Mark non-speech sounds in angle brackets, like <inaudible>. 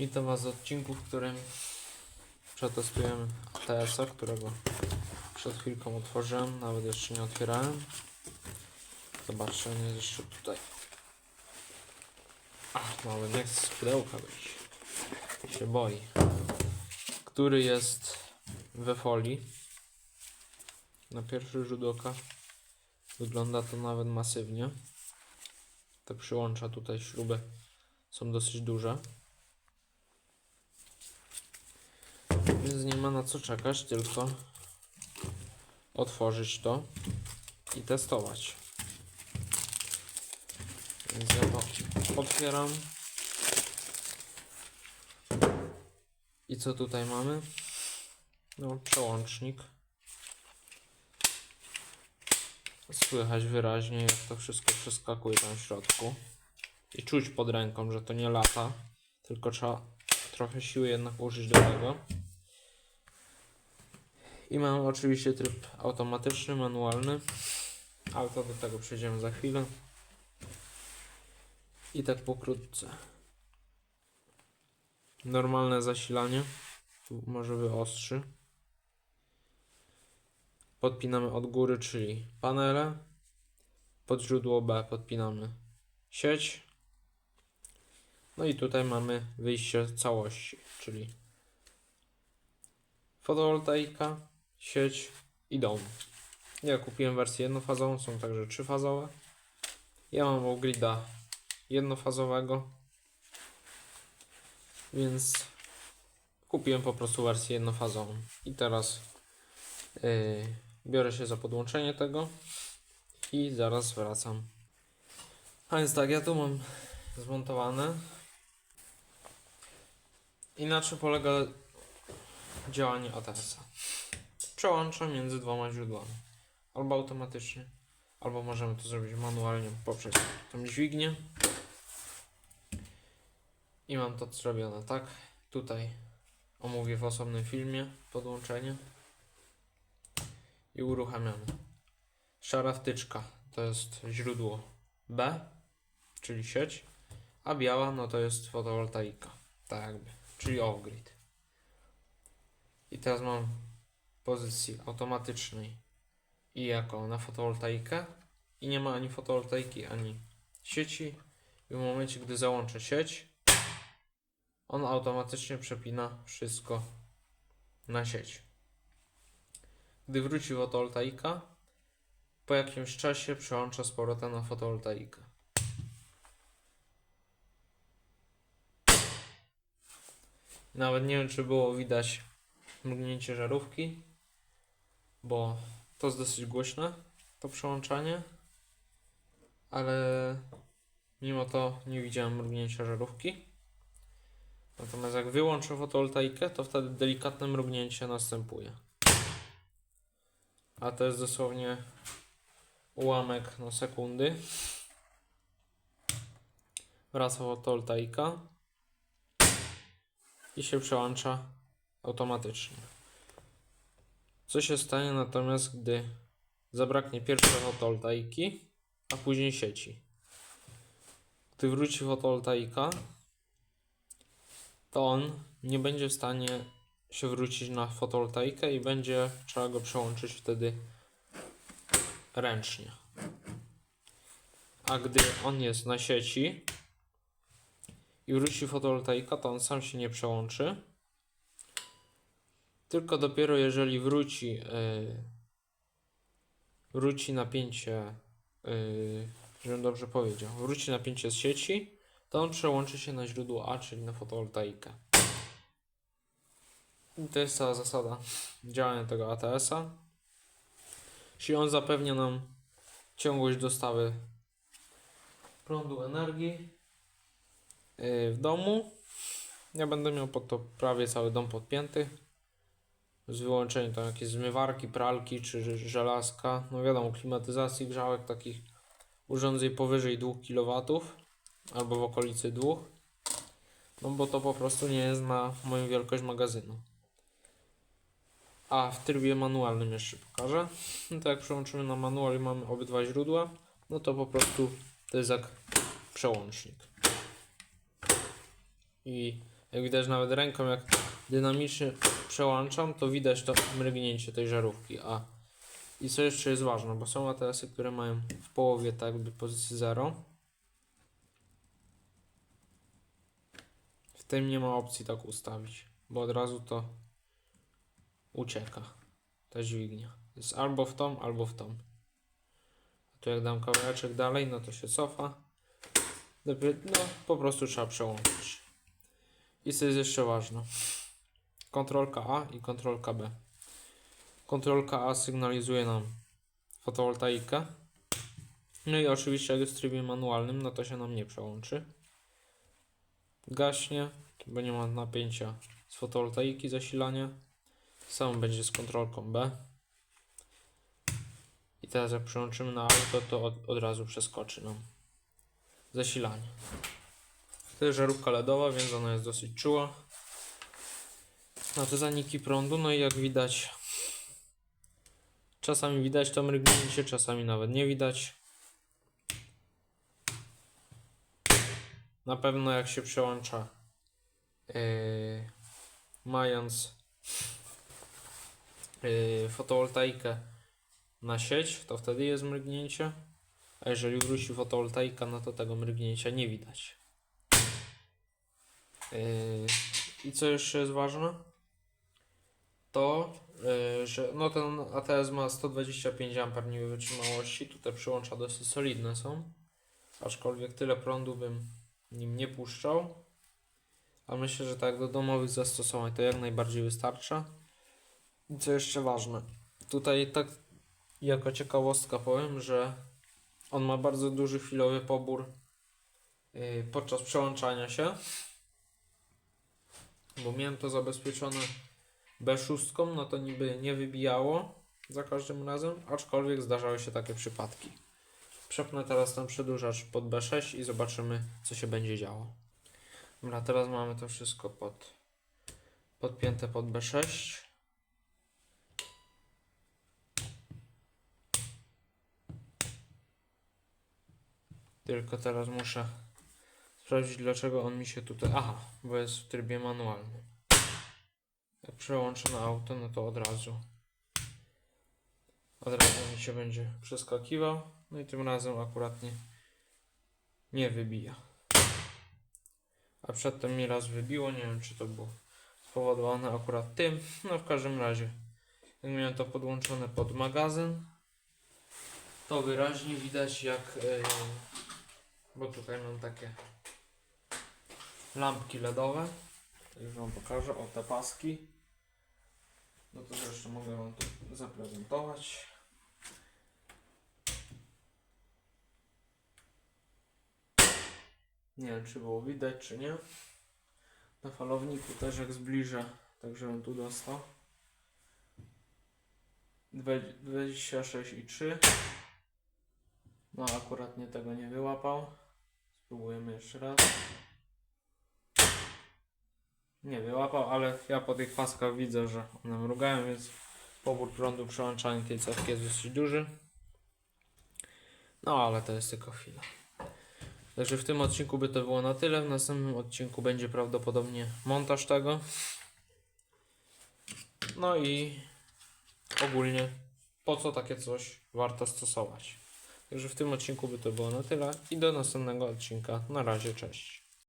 Witam Was w odcinku, w którym przetestujemy ATS-a, którego przed chwilką otworzyłem, nawet jeszcze nie otwierałem. Zobaczcie, on jest jeszcze tutaj. Ach, nawet nie z pudełka wyjść. Się boi. Który jest we folii. Na pierwszy rzut oka wygląda to nawet masywnie. Te przyłącza tutaj śruby są dosyć duże. Więc nie ma na co czekać, tylko otworzyć to i testować. Więc ja to otwieram. I co tutaj mamy? No, przełącznik. Słychać wyraźnie, jak to wszystko przeskakuje tam w środku. I czuć pod ręką, że to nie lata, tylko trzeba trochę siły jednak użyć do tego. I mam oczywiście tryb automatyczny, manualny, ale to do tego przejdziemy za chwilę. I tak pokrótce. Normalne zasilanie, tu może wyostrzy. Podpinamy od góry, czyli panele. Pod źródło B podpinamy sieć. No i tutaj mamy wyjście całości, czyli fotowoltaika, sieć i dom. Ja kupiłem wersję jednofazową, są także trzyfazowe. Ja mam Ogrida jednofazowego, więc kupiłem po prostu wersję jednofazową. I teraz yy, biorę się za podłączenie tego i zaraz wracam. A więc tak, ja tu mam zmontowane. Inaczej polega działanie ATS-a. Przełącza między dwoma źródłami. Albo automatycznie, albo możemy to zrobić manualnie poprzez tą dźwignię. I mam to zrobione tak. Tutaj omówię w osobnym filmie podłączenie. I uruchamiamy. Szara wtyczka to jest źródło B, czyli sieć, a biała no to jest fotowoltaika, tak jakby, czyli off-grid. I teraz mam pozycji automatycznej i jako na fotowoltaikę i nie ma ani fotowoltaiki, ani sieci. I w momencie, gdy załączę sieć, on automatycznie przepina wszystko na sieć. Gdy wróci fotowoltaika, po jakimś czasie przełącza z powrotem na fotowoltaikę. Nawet nie wiem, czy było widać mrugnięcie żarówki, bo to jest dosyć głośne, to przełączanie, ale mimo to nie widziałem mrugnięcia żarówki. Natomiast jak wyłączę fotowoltaikę, to wtedy delikatne mrugnięcie następuje. A to jest dosłownie ułamek no, sekundy. Wraca fotowoltaika i się przełącza automatycznie. Co się stanie natomiast, gdy zabraknie pierwszej fotowoltaiki, a później sieci? Gdy wróci fotowoltaika, to on nie będzie w stanie się wrócić na fotowoltaikę i będzie trzeba go przełączyć wtedy ręcznie. A gdy on jest na sieci i wróci fotowoltaika, to on sam się nie przełączy. Tylko dopiero jeżeli wróci, yy, wróci napięcie, yy, żebym dobrze powiedział, wróci napięcie z sieci, to on przełączy się na źródło A, czyli na fotowoltaikę. I to jest cała zasada działania tego ATS-a. Czyli on zapewnia nam ciągłość dostawy prądu energii yy, w domu. Ja będę miał pod to prawie cały dom podpięty. Z wyłączeniem tam jakieś zmywarki, pralki czy żelazka. No wiadomo, klimatyzacji, grzałek, takich urządzeń powyżej 2 kW albo w okolicy 2. No bo to po prostu nie jest na moją wielkość magazynu. A w trybie manualnym jeszcze pokażę. No <laughs> to jak przełączymy na manual i mamy obydwa źródła, no to po prostu to jest jak przełącznik. I Jak widać nawet ręką, jak dynamicznie przełączam, to widać to mrygnięcie tej żarówki. A i co jeszcze jest ważne, bo są ATS-y, które mają w połowie tak jakby pozycji 0. W tym nie ma opcji tak ustawić, bo od razu to ucieka. Ta dźwignia. Jest albo w tą, albo w tą. A tu jak dam kawałeczek dalej, no to się cofa. No, po prostu trzeba przełączyć. I co jest jeszcze ważne. Kontrolka A i kontrolka B. Kontrolka A sygnalizuje nam fotowoltaikę. No i oczywiście jak jest w trybie manualnym, no to się nam nie przełączy. Gaśnie, bo nie ma napięcia z fotowoltaiki zasilania. Samo będzie z kontrolką B. I teraz jak przełączymy na auto, to od, od razu przeskoczy nam zasilanie. To jest żarówka LEDowa, więc ona jest dosyć czuła na te zaniki prądu. No i jak widać, czasami widać to mrygnięcie, czasami nawet nie widać. Na pewno jak się przełącza yy, mając yy, fotowoltaikę na sieć, to wtedy jest mrygnięcie. A jeżeli wróci fotowoltaika, no to tego mrygnięcia nie widać. Yy, I co jeszcze jest ważne? To, yy, że no ten ATS ma 125 A wytrzymałości, tutaj przyłącza dosyć solidne są. Aczkolwiek tyle prądu bym nim nie puszczał. A myślę, że tak do domowych zastosowań to jak najbardziej wystarcza. I co jeszcze ważne? Tutaj tak jako ciekawostka powiem, że on ma bardzo duży chwilowy pobór yy, podczas przełączania się. Bo miałem to zabezpieczone B6, no to niby nie wybijało za każdym razem, aczkolwiek zdarzały się takie przypadki. Przepnę teraz ten przedłużacz pod B6 i zobaczymy, co się będzie działo. Dobra, teraz mamy to wszystko pod, podpięte pod B6. Tylko teraz muszę sprawdzić, dlaczego on mi się tutaj. Aha, bo jest w trybie manualnym. Przełączę na auto, no to od razu. Od razu mi się będzie przeskakiwał. No i tym razem akurat nie, nie wybija. A przedtem mi raz wybiło, nie wiem czy to było spowodowane akurat tym. No w każdym razie, jak miałem to podłączone pod magazyn, to wyraźnie widać jak. Yy, bo tutaj mam takie lampki LEDowe. To Już Wam pokażę. O te paski. No to zresztą mogę Wam tu zaprezentować. Nie wiem, czy było widać, czy nie. Na falowniku też jak zbliżę, tak żebym tu dostał. Dwe- 26 i 3. No akurat nie tego nie wyłapał. Spróbujemy jeszcze raz. Nie wyłapał, ale ja po tych paskach widzę, że one mrugają, więc pobór prądu przełączania tej cewki jest dosyć duży. No ale to jest tylko chwila. Także w tym odcinku by to było na tyle. W następnym odcinku będzie prawdopodobnie montaż tego. No i ogólnie po co takie coś warto stosować. Także w tym odcinku by to było na tyle i do następnego odcinka. Na razie, cześć.